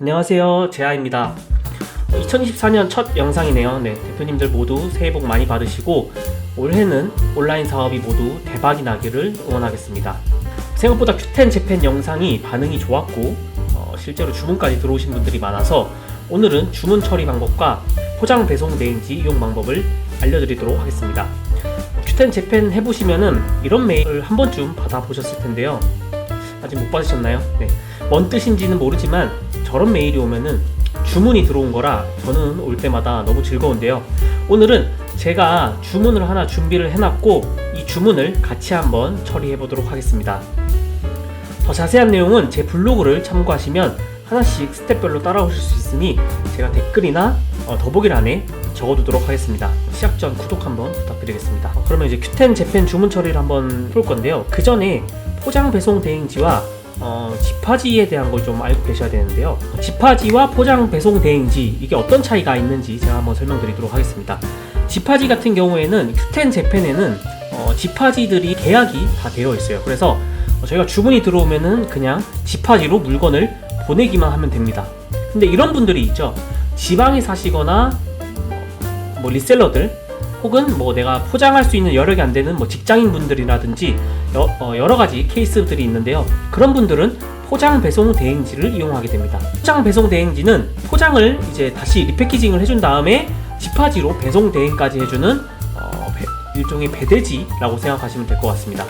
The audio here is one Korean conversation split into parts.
안녕하세요. 제아입니다. 2024년 첫 영상이네요. 네, 대표님들 모두 새해 복 많이 받으시고 올해는 온라인 사업이 모두 대박이 나기를 응원하겠습니다. 생각보다 큐텐 재팬 영상이 반응이 좋았고 어, 실제로 주문까지 들어오신 분들이 많아서 오늘은 주문 처리 방법과 포장 배송 대행지 이용 방법을 알려드리도록 하겠습니다. 큐텐 재팬 해보시면은 이런 메일을 한 번쯤 받아보셨을 텐데요. 아직 못 받으셨나요? 네. 뭔 뜻인지는 모르지만 저런 메일이 오면은 주문이 들어온 거라 저는 올 때마다 너무 즐거운데요. 오늘은 제가 주문을 하나 준비를 해놨고 이 주문을 같이 한번 처리해 보도록 하겠습니다. 더 자세한 내용은 제 블로그를 참고하시면 하나씩 스텝별로 따라오실 수 있으니 제가 댓글이나 어, 더보기란에 적어두도록 하겠습니다. 시작 전 구독 한번 부탁드리겠습니다. 어, 그러면 이제 큐텐 재팬 주문 처리를 한번 볼 건데요. 그 전에 포장 배송 대행지와 어, 지파지에 대한 걸 좀 알고 계셔야 되는데요. 지파지와 포장 배송 대행지 이게 어떤 차이가 있는지 제가 한번 설명드리도록 하겠습니다. 지파지 같은 경우에는 큐텐 재팬에는 어, 지파지들이 계약이 다 되어 있어요. 그래서 어, 저희가 주문이 들어오면은 그냥 지파지로 물건을 보내기만 하면 됩니다. 근데 이런 분들이 있죠. 지방에 사시거나 뭐 리셀러들 혹은 뭐 내가 포장할 수 있는 여력이 안 되는 뭐 직장인 분들이라든지 여, 어, 여러 가지 케이스들이 있는데요. 그런 분들은 포장 배송 대행지를 이용하게 됩니다. 포장 배송 대행지는 포장을 이제 다시 리패키징을 해준 다음에 지파지로 배송 대행까지 해주는 어, 배- 일종의 배대지라고 생각하시면 될 것 같습니다.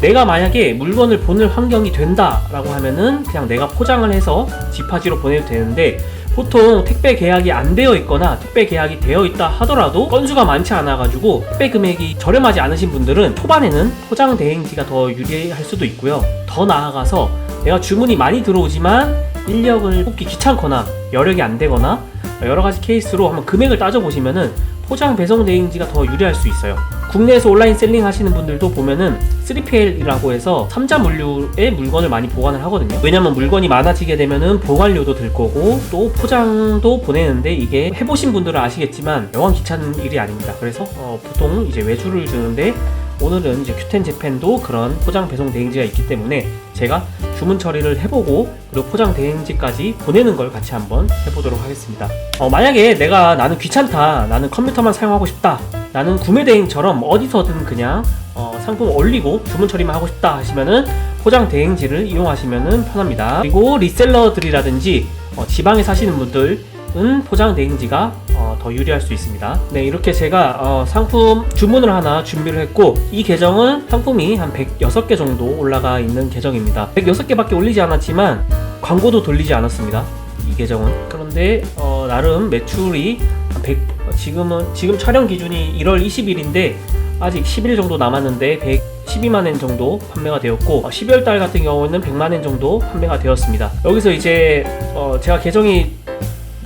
내가 만약에 물건을 보낼 환경이 된다라고 하면은 그냥 내가 포장을 해서 지파지로 보내도 되는데 보통 택배 계약이 안 되어 있거나 택배 계약이 되어 있다 하더라도 건수가 많지 않아 가지고 택배 금액이 저렴하지 않으신 분들은 초반에는 포장 대행지가 더 유리할 수도 있고요. 더 나아가서 내가 주문이 많이 들어오지만 인력을 뽑기 귀찮거나 여력이 안 되거나 여러 가지 케이스로 한번 금액을 따져 보시면은 포장 배송 대행지가 더 유리할 수 있어요. 국내에서 온라인 셀링 하시는 분들도 보면은 3PL이라고 해서 3자 물류의 물건을 많이 보관을 하거든요. 왜냐면 물건이 많아지게 되면은 보관료도 들 거고 또 포장도 보내는데 이게 해보신 분들은 아시겠지만 영원 귀찮은 일이 아닙니다. 그래서 어, 보통 이제 외주를 주는데 오늘은 이제 큐텐 재팬도 그런 포장 배송 대행지가 있기 때문에 제가 주문 처리를 해보고 그리고 포장 대행지까지 보내는 걸 같이 한번 해보도록 하겠습니다. 어, 만약에 내가 나는 귀찮다, 나는 컴퓨터만 사용하고 싶다, 나는 구매 대행처럼 어디서든 그냥 어, 상품 올리고 주문 처리만 하고 싶다 하시면은 포장 대행지를 이용하시면은 편합니다. 그리고 리셀러들이라든지 어, 지방에 사시는 분들 은 포장 대행지가 어, 더 유리할 수 있습니다. 네, 이렇게 제가 어, 상품 주문을 하나 준비를 했고 이 계정은 상품이 한 106개 정도 올라가 있는 계정입니다. 106개밖에 올리지 않았지만 광고도 돌리지 않았습니다. 이 계정은 그런데 어, 나름 매출이 한 100, 지금은 지금 촬영 기준이 1월 20일인데 아직 10일 정도 남았는데 112만 엔 정도 판매가 되었고 12월 달 같은 경우는 100만 엔 정도 판매가 되었습니다. 여기서 이제 어, 제가 계정이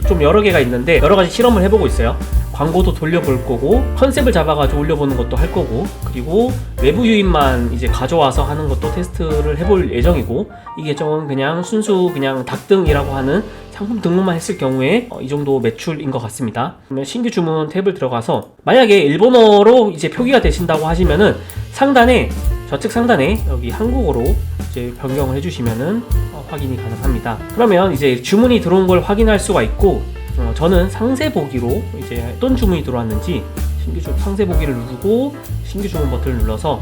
좀 여러 개가 있는데 여러 가지 실험을 해보고 있어요. 광고도 돌려볼 거고 컨셉을 잡아가지고 올려보는 것도 할 거고 그리고 외부 유입만 이제 가져와서 하는 것도 테스트를 해볼 예정이고 이 계정은 그냥 순수 그냥 닭등이라고 하는 상품 등록만 했을 경우에 어, 이 정도 매출인 것 같습니다. 그러면 신규 주문 탭을 들어가서 만약에 일본어로 이제 표기가 되신다고 하시면은 상단에 좌측 상단에 여기 한국어로 이제 변경을 해주시면은 어, 확인이 가능합니다. 그러면 이제 주문이 들어온 걸 확인할 수가 있고 어, 저는 상세 보기로 이제 어떤 주문이 들어왔는지 신규 주 상세 보기를 누르고 신규 주문 버튼을 눌러서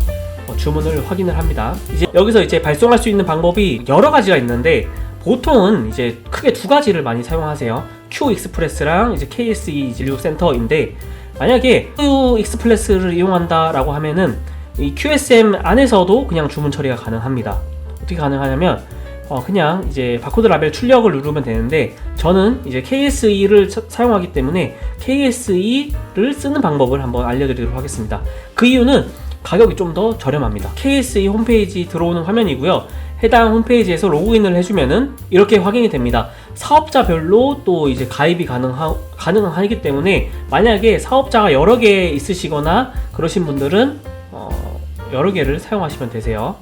어, 주문을 확인을 합니다. 이제 여기서 이제 발송할 수 있는 방법이 여러 가지가 있는데 보통은 이제 크게 두 가지를 많이 사용하세요. Q 익스프레스랑 이제 KSE 진료 센터인데 만약에 Q 익스프레스를 이용한다라고 하면은 이 QSM 안에서도 그냥 주문 처리가 가능합니다. 어떻게 가능하냐면 어, 그냥 이제 바코드 라벨 출력을 누르면 되는데 저는 이제 KSE를 사용하기 때문에 KSE를 쓰는 방법을 한번 알려드리도록 하겠습니다. 그 이유는 가격이 좀 더 저렴합니다. KSE 홈페이지 들어오는 화면이고요. 해당 홈페이지에서 로그인을 해주면은 이렇게 확인이 됩니다. 사업자별로 또 이제 가입이 가능하, 가능하기 때문에 만약에 사업자가 여러 개 있으시거나 그러신 분들은 어, 여러 개를 사용하시면 되세요.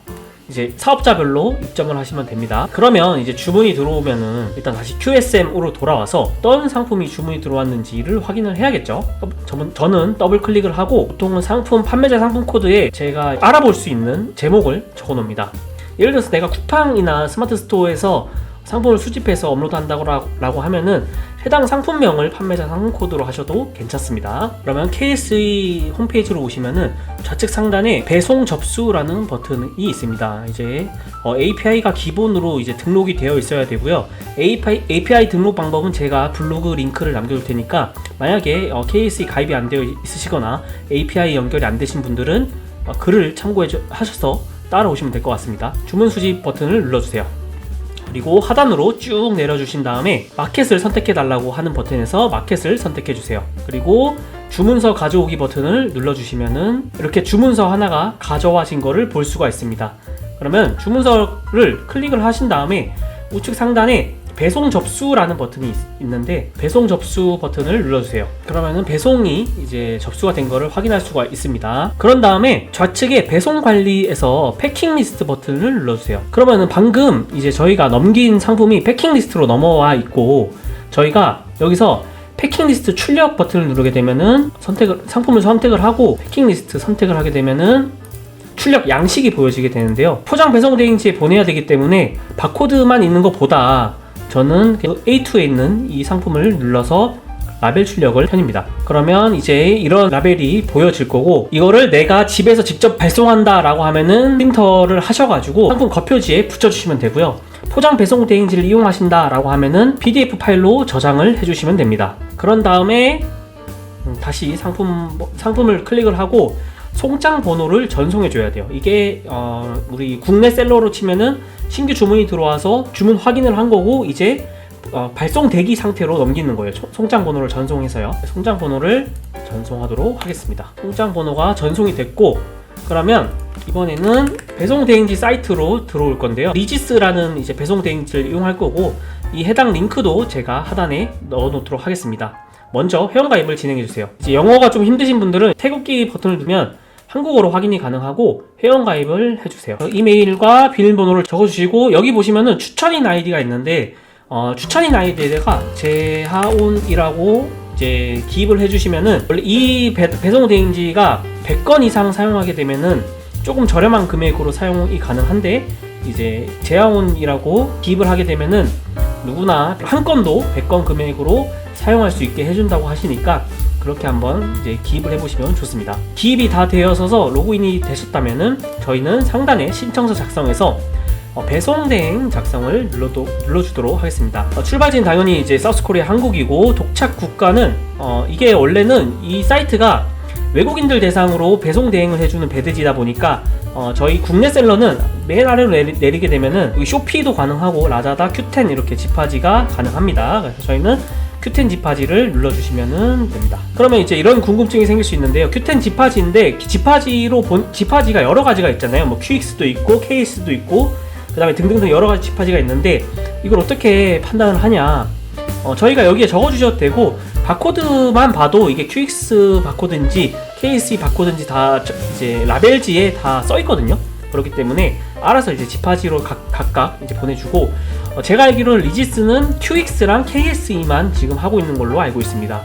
이제 사업자별로 입점을 하시면 됩니다. 그러면 이제 주문이 들어오면은 일단 다시 QSM으로 돌아와서 어떤 상품이 주문이 들어왔는지를 확인을 해야겠죠. 어, 저는, 더블 클릭을 하고 보통은 상품 판매자 상품 코드에 제가 알아볼 수 있는 제목을 적어 놓습니다. 예를 들어서 내가 쿠팡이나 스마트 스토어에서 상품을 수집해서 업로드한다고 라- 라고 하면은 해당 상품명을 판매자 상품 코드로 하셔도 괜찮습니다. 그러면 KSE 홈페이지로 오시면은 좌측 상단에 배송 접수라는 버튼이 있습니다. 이제 어, API가 기본으로 이제 등록이 되어 있어야 되고요. API, API 등록 방법은 제가 블로그 링크를 남겨둘 테니까 만약에 어, KSE 가입이 안 되어 있으시거나 API 연결이 안 되신 분들은 어, 글을 참고해 주- 하셔서 따라오시면 될 것 같습니다. 주문 수집 버튼을 눌러주세요. 그리고 하단으로 쭉 내려주신 다음에 마켓을 선택해 달라고 하는 버튼에서 마켓을 선택해 주세요. 그리고 주문서 가져오기 버튼을 눌러주시면은 이렇게 주문서 하나가 가져와진 거를 볼 수가 있습니다. 그러면 주문서를 클릭을 하신 다음에 우측 상단에 배송 접수라는 버튼이 있- 있는데 배송 접수 버튼을 눌러주세요. 그러면은 배송이 이제 접수가 된 거를 확인할 수가 있습니다. 그런 다음에 좌측에 배송 관리에서 패킹 리스트 버튼을 눌러주세요. 그러면은 방금 이제 저희가 넘긴 상품이 패킹 리스트로 넘어와 있고 저희가 여기서 패킹 리스트 출력 버튼을 누르게 되면은 선택을 상품을 선택을 하고 패킹 리스트 선택을 하게 되면은 출력 양식이 보여지게 되는데요. 포장 배송 대행지에 보내야 되기 때문에 바코드만 있는 것보다 저는 A2에 있는 이 상품을 눌러서 라벨 출력을 편입니다. 그러면 이제 이런 라벨이 보여질 거고 이거를 내가 집에서 직접 발송한다 라고 하면은 프린터를 하셔가지고 상품 겉표지에 붙여주시면 되고요. 포장 배송 대행지를 이용하신다 라고 하면은 PDF 파일로 저장을 해주시면 됩니다. 그런 다음에 음, 다시 상품 상품을 클릭을 하고 송장 번호를 전송해 줘야 돼요. 이게 어, 우리 국내 셀러로 치면은 신규 주문이 들어와서 주문 확인을 한 거고 이제 어, 발송 대기 상태로 넘기는 거예요. 초- 송장 번호를 전송해서요. 송장 번호를 전송하도록 하겠습니다. 송장 번호가 전송이 됐고 그러면 이번에는 배송 대행지 사이트로 들어올 건데요. 리지스라는 이제 배송 대행지를 이용할 거고 이 해당 링크도 제가 하단에 넣어 놓도록 하겠습니다. 먼저 회원가입을 진행해 주세요. 이제 영어가 좀 힘드신 분들은 태국기 버튼을 누르면 한국어로 확인이 가능하고 회원가입을 해주세요. 어, 이메일과 비밀번호를 적어주시고 여기 보시면은 추천인 아이디가 있는데 어, 추천인 아이디에다가 재하온이라고 이제 기입을 해주시면은 원래 이 배, 배송 대행지가 100건 이상 사용하게 되면은 조금 저렴한 금액으로 사용이 가능한데 이제 재하온이라고 기입을 하게 되면은 누구나 한 건도 100건 금액으로 사용할 수 있게 해준다고 하시니까 그렇게 한번 이제 기입을 해보시면 좋습니다. 기입이 다 되어서서 로그인이 되셨다면은 저희는 상단에 신청서 작성해서 어, 배송 대행 작성을 눌러도, 눌러주도록 하겠습니다. 어, 출발지는 당연히 이제 사우스코리아 한국이고 독착 국가는 어, 이게 원래는 이 사이트가 외국인들 대상으로 배송 대행을 해주는 배드지다 보니까 어, 저희 국내 셀러는 맨 아래로 내리, 내리게 되면은 쇼피도 가능하고 라자다, 큐텐 이렇게 지파지가 가능합니다. 그래서 저희는 큐텐 지파지를 눌러주시면 됩니다. 그러면 이제 이런 궁금증이 생길 수 있는데요. 큐텐 지파지인데 지파지로 본 지파지가 여러 가지가 있잖아요. 뭐 QX도 있고 KS도 있고 그다음에 등등등 여러 가지 지파지가 있는데 이걸 어떻게 판단을 하냐? 어, 저희가 여기에 적어주셔도 되고 바코드만 봐도 이게 QX 바코드인지 KC 바코드인지 다 저- 이제 라벨지에 다 써 있거든요. 그렇기 때문에 알아서 이제 지파지로 각, 각각 이제 보내주고 어, 제가 알기로는 리지스는 QX랑 KSE만 지금 하고 있는 걸로 알고 있습니다.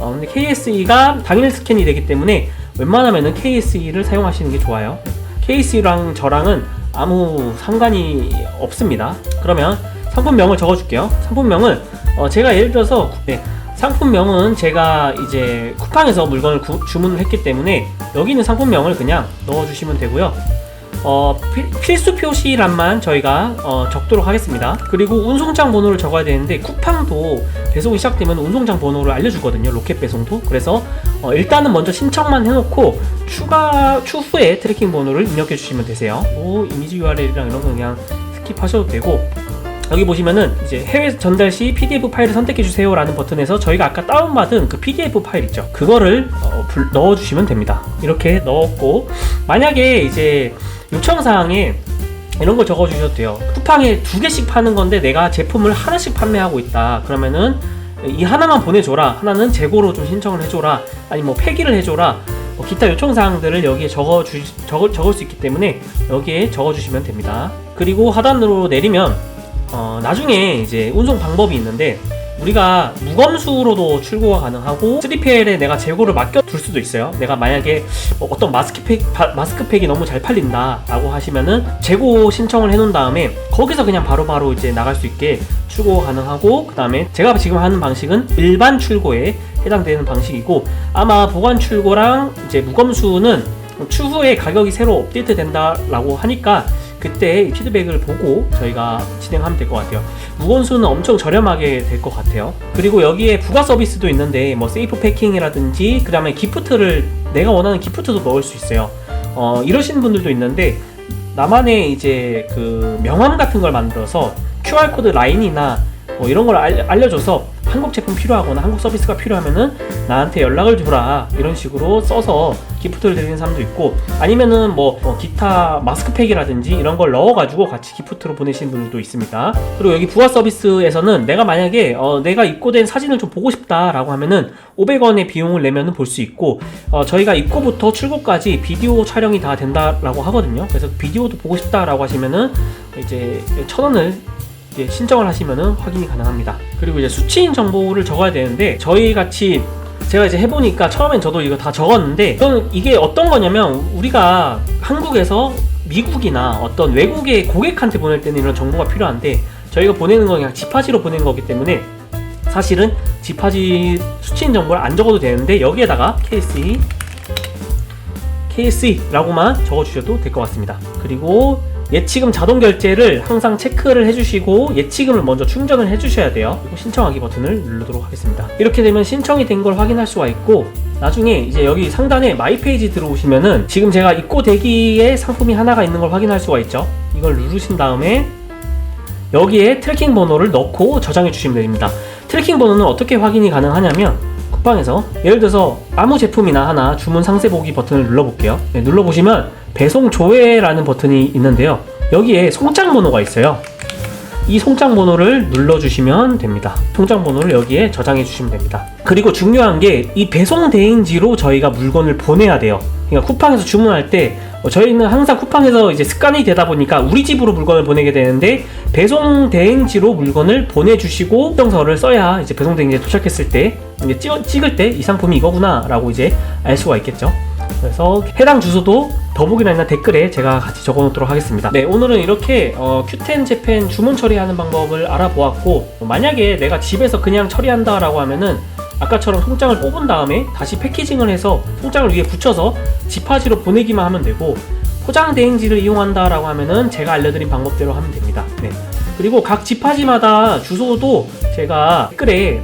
어, 근데 KSE가 당일 스캔이 되기 때문에 웬만하면은 KSE를 사용하시는 게 좋아요. KSE랑 저랑은 아무 상관이 없습니다. 그러면 상품명을 적어줄게요. 상품명은 어, 제가 예를 들어서 네, 상품명은 제가 이제 쿠팡에서 물건을 구- 주문을 했기 때문에 여기 있는 상품명을 그냥 넣어주시면 되고요. 어, 필, 필수 표시란만 저희가 어, 적도록 하겠습니다. 그리고 운송장 번호를 적어야 되는데 쿠팡도 배송이 시작되면 운송장 번호를 알려주거든요. 로켓 배송도. 그래서 어, 일단은 먼저 신청만 해놓고 추가 추후에 트래킹 번호를 입력해 주시면 되세요. 뭐 이미지 URL이랑 이런 거 그냥 스킵하셔도 되고 여기 보시면은 이제 해외 전달 시 PDF 파일을 선택해 주세요 라는 버튼에서 저희가 아까 다운받은 그 PDF 파일 있죠. 그거를 어, 불- 넣어 주시면 됩니다. 이렇게 넣었고 만약에 이제 요청 사항에 이런 걸 적어 주셔도 돼요. 쿠팡에 두 개씩 파는 건데 내가 제품을 하나씩 판매하고 있다. 그러면은 이 하나만 보내줘라. 하나는 재고로 좀 신청을 해줘라. 아니 뭐 폐기를 해줘라. 뭐 기타 요청 사항들을 여기에 적어 주 적을, 적을 수 있기 때문에 여기에 적어 주시면 됩니다. 그리고 하단으로 내리면 어, 나중에 이제 운송 방법이 있는데 우리가 무검수로도 출고가 가능하고 3PL에 내가 재고를 맡겨둘 수도 있어요. 내가 만약에 어, 어떤 마스크팩 바- 마스크팩이 너무 잘 팔린다 라고 하시면은 재고 신청을 해놓은 다음에 거기서 그냥 바로 바로 이제 나갈 수 있게 출고 가능하고 그 다음에 제가 지금 하는 방식은 일반 출고에 해당되는 방식이고 아마 보관 출고랑 이제 무검수는 추후에 가격이 새로 업데이트 된다라고 하니까 그때 피드백을 보고 저희가 진행하면 될 것 같아요. 무건수는 엄청 저렴하게 될 것 같아요. 그리고 여기에 부가 서비스도 있는데 뭐 세이프 패킹이라든지 그 다음에 기프트를 내가 원하는 기프트도 넣을 수 있어요. 어, 이러시는 분들도 있는데 나만의 이제 그 명함 같은 걸 만들어서 QR 코드 라인이나 뭐 이런 걸 알, 알려줘서 한국 제품 필요하거나 한국 서비스가 필요하면은 나한테 연락을 주라 이런 식으로 써서 기프트를 드리는 사람도 있고 아니면은 뭐, 뭐 기타 마스크팩이라든지 이런 걸 넣어가지고 같이 기프트로 보내시는 분들도 있습니다. 그리고 여기 부가 서비스에서는 내가 만약에 어, 내가 입고된 사진을 좀 보고 싶다라고 하면은 500원의 비용을 내면은 볼 수 있고 어, 저희가 입고부터 출고까지 비디오 촬영이 다 된다라고 하거든요. 그래서 비디오도 보고 싶다라고 하시면은 이제 천 원을 이제 신청을 하시면은 확인이 가능합니다. 그리고 이제 수치인 정보를 적어야 되는데 저희 같이 제가 이제 해보니까 처음엔 저도 이거 다 적었는데 저는 이게 어떤 거냐면 우리가 한국에서 미국이나 어떤 외국의 고객한테 보낼 때는 이런 정보가 필요한데 저희가 보내는 건 그냥 지파지로 보내는 거기 때문에 사실은 지파지 수치인 정보를 안 적어도 되는데 여기에다가 KC KS라고만 적어주셔도 될 것 같습니다. 그리고 예치금 자동 결제를 항상 체크를 해주시고 예치금을 먼저 충전을 해주셔야 돼요. 신청하기 버튼을 누르도록 하겠습니다. 이렇게 되면 신청이 된 걸 확인할 수가 있고 나중에 이제 여기 상단에 마이 페이지 들어오시면은 지금 제가 입고 대기에 상품이 하나가 있는 걸 확인할 수가 있죠. 이걸 누르신 다음에 여기에 트래킹 번호를 넣고 저장해 주시면 됩니다. 트래킹 번호는 어떻게 확인이 가능하냐면 쿠팡에서 예를 들어서 아무 제품이나 하나 주문 상세 보기 버튼을 눌러볼게요. 네, 눌러보시면 배송 조회라는 버튼이 있는데요. 여기에 송장 번호가 있어요. 이 송장 번호를 눌러주시면 됩니다. 송장 번호를 여기에 저장해 주시면 됩니다. 그리고 중요한 게 이 배송 대행지로 저희가 물건을 보내야 돼요. 그러니까 쿠팡에서 주문할 때 어, 저희는 항상 쿠팡에서 이제 습관이 되다 보니까 우리 집으로 물건을 보내게 되는데 배송 대행지로 물건을 보내주시고 신청서를 써야 이제 배송 대행지에 도착했을 때 이제 찍, 찍을 때 이 상품이 이거구나라고 이제 알 수가 있겠죠. 그래서 해당 주소도 더보기란이나 댓글에 제가 같이 적어놓도록 하겠습니다. 네, 오늘은 이렇게 어, Q10 재팬 주문 처리하는 방법을 알아보았고 만약에 내가 집에서 그냥 처리한다라고 하면은 아까처럼 송장을 뽑은 다음에 다시 패키징을 해서 송장을 위에 붙여서 지파지로 보내기만 하면 되고 포장 대행지를 이용한다라고 하면은 제가 알려드린 방법대로 하면 됩니다. 네. 그리고 각 지파지마다 주소도 제가 댓글에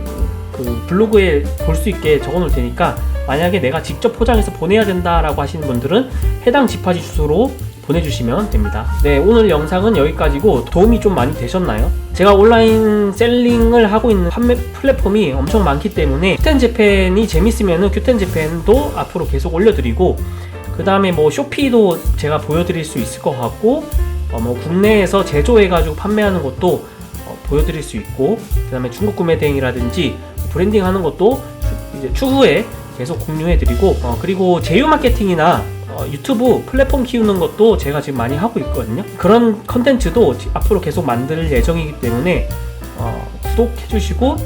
그 블로그에 볼 수 있게 적어 놓을 테니까 만약에 내가 직접 포장해서 보내야 된다라고 하시는 분들은 해당 지파지 주소로 보내주시면 됩니다. 네, 오늘 영상은 여기까지고 도움이 좀 많이 되셨나요? 제가 온라인 셀링을 하고 있는 판매 플랫폼이 엄청 많기 때문에 큐텐 재팬이 재밌으면은 큐텐 재팬도 앞으로 계속 올려드리고 그 다음에 뭐 쇼피도 제가 보여드릴 수 있을 것 같고 어, 뭐 국내에서 제조해가지고 판매하는 것도 어, 보여드릴 수 있고 그 다음에 중국 구매 대행이라든지 브랜딩 하는 것도 추- 이제 추후에 계속 공유해드리고 어, 그리고 제휴 마케팅이나 어, 유튜브 플랫폼 키우는 것도 제가 지금 많이 하고 있거든요. 그런 컨텐츠도 지- 앞으로 계속 만들 예정이기 때문에 어, 구독해주시고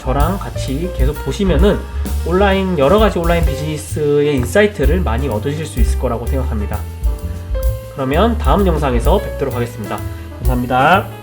저랑 같이 계속 보시면은 온라인 여러 가지 온라인 비즈니스의 인사이트를 많이 얻으실 수 있을 거라고 생각합니다. 그러면 다음 영상에서 뵙도록 하겠습니다. 감사합니다.